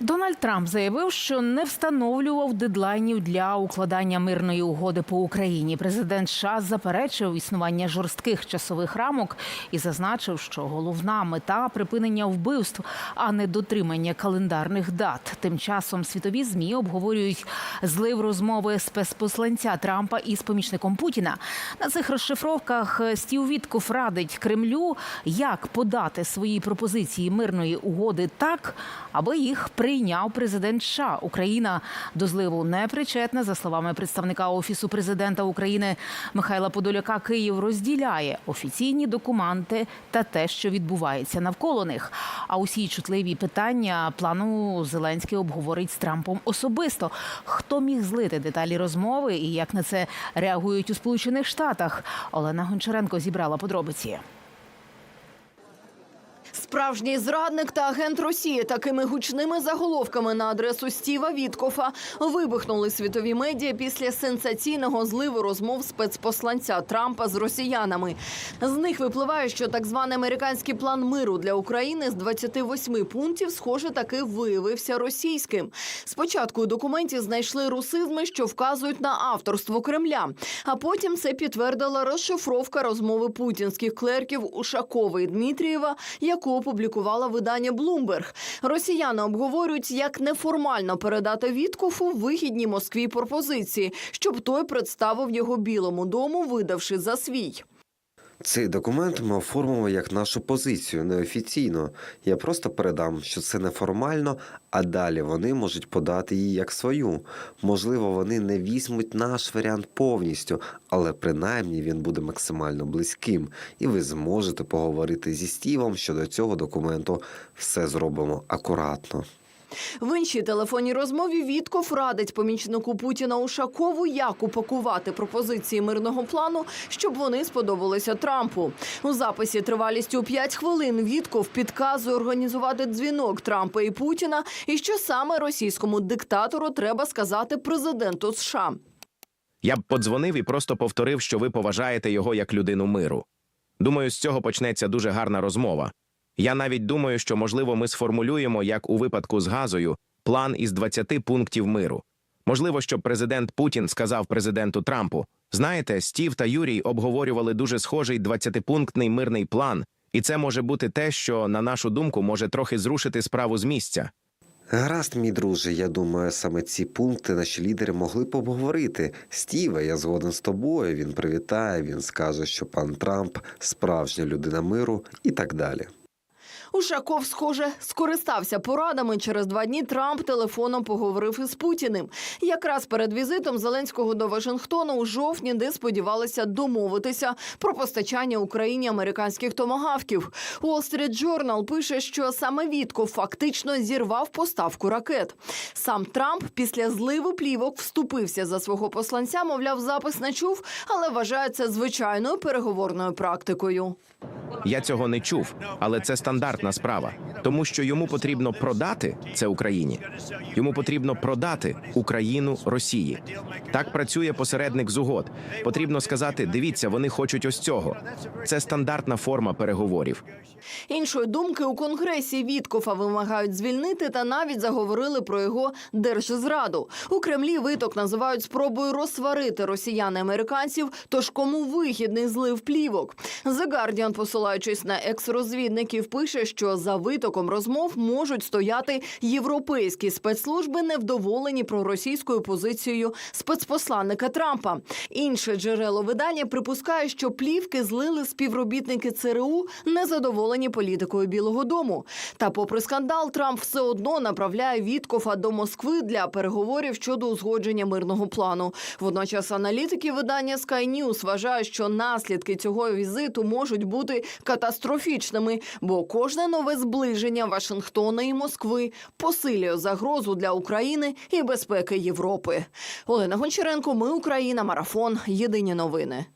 Дональд Трамп заявив, що не встановлював дедлайнів для укладання мирної угоди по Україні. Президент США заперечив існування жорстких часових рамок і зазначив, що головна мета припинення вбивств, а не дотримання календарних дат. Тим часом світові змі обговорюють злив розмови спецпосланця Трампа із помічником Путіна. На цих розшифровках Стів Вітков радить Кремлю, як подати свої пропозиції мирної угоди так, аби їх прийняв президент США. Україна до зливу не причетна. За словами представника офісу президента України Михайла Подоляка, Київ розділяє офіційні документи та те, що відбувається навколо них. А усі чутливі питання плану Зеленський обговорить з Трампом особисто. Хто міг злити деталі розмови і як на це реагують у Сполучених Штатах? Олена Гончаренко зібрала подробиці. Справжній зрадник та агент Росії такими гучними заголовками на адресу Стіва Віткофа вибухнули світові медіа після сенсаційного зливу розмов спецпосланця Трампа з росіянами. З них випливає, що так званий американський план миру для України з 28 пунктів, схоже, таки виявився російським. Спочатку у документі знайшли русизми, що вказують на авторство Кремля. А потім це підтвердила розшифровка розмови путінських клерків Ушакова і Дмитрієва, яку опублікувала видання Bloomberg. Росіяни обговорюють, як неформально передати Віткофу вигідні Москві пропозиції, щоб той представив його Білому дому, видавши за свій. Цей документ ми оформимо як нашу позицію неофіційно. Я просто передам, що це неформально, а далі вони можуть подати її як свою. Можливо, вони не візьмуть наш варіант повністю, але принаймні він буде максимально близьким, і ви зможете поговорити зі Стівом щодо цього документу. Все зробимо акуратно. В іншій телефонній розмові Вітков радить помічнику Путіна Ушакову, як упакувати пропозиції мирного плану, щоб вони сподобалися Трампу. У записі тривалістю 5 хвилин Вітков підказує організувати дзвінок Трампа і Путіна, і що саме російському диктатору треба сказати президенту США. Я б подзвонив і просто повторив, що ви поважаєте його як людину миру. Думаю, з цього почнеться дуже гарна розмова. Я навіть думаю, що можливо ми сформулюємо, як у випадку з газою, план із 20 пунктів миру. Можливо, щоб президент Путін сказав президенту Трампу: знаєте, Стів та Юрій обговорювали дуже схожий 20-пунктний мирний план, і це може бути те, що, на нашу думку, може трохи зрушити справу з місця. Гаразд, мій друже, я думаю, саме ці пункти наші лідери могли б обговорити. Стіве, я згоден з тобою. Він привітає, він скаже, що пан Трамп справжня людина миру і так далі. Ушаков, схоже, скористався порадами. Через два дні Трамп телефоном поговорив із Путіним. Якраз перед візитом Зеленського до Вашингтона у жовтні, де сподівалися домовитися про постачання Україні американських томагавків. Wall Street Journal пише, що саме Вітков фактично зірвав поставку ракет. Сам Трамп після зливу плівок вступився за свого посланця. Мовляв, запис не чув, але вважає це звичайною переговорною практикою. Я цього не чув, але це стандартна справа, тому що йому потрібно продати це Україні. Йому потрібно продати Україну Росії. Так працює посередник з угод. Потрібно сказати: дивіться, вони хочуть ось цього. Це стандартна форма переговорів. Іншої думки у конгресі Віткофа вимагають звільнити та навіть заговорили про його держзраду. У Кремлі виток називають спробою розсварити росіян і американців. Тож кому вигідний злив плівок? The Guardian, посилаючись на екс-розвідників, пише, що за витоком розмов можуть стояти європейські спецслужби, невдоволені проросійською позицією спецпосланника Трампа. Інше джерело видання припускає, що плівки злили співробітники ЦРУ, незадоволені політикою Білого Дому. Та, попри скандал, Трамп все одно направляє Віткофа до Москви для переговорів щодо узгодження мирного плану. Водночас аналітики видання Sky News вважають, що наслідки цього візиту можуть бути катастрофічними, бо кожне нове зближення Вашингтона і Москви посилює загрозу для України і безпеки Європи. Олена Гончаренко, ми Україна, марафон. Єдині новини.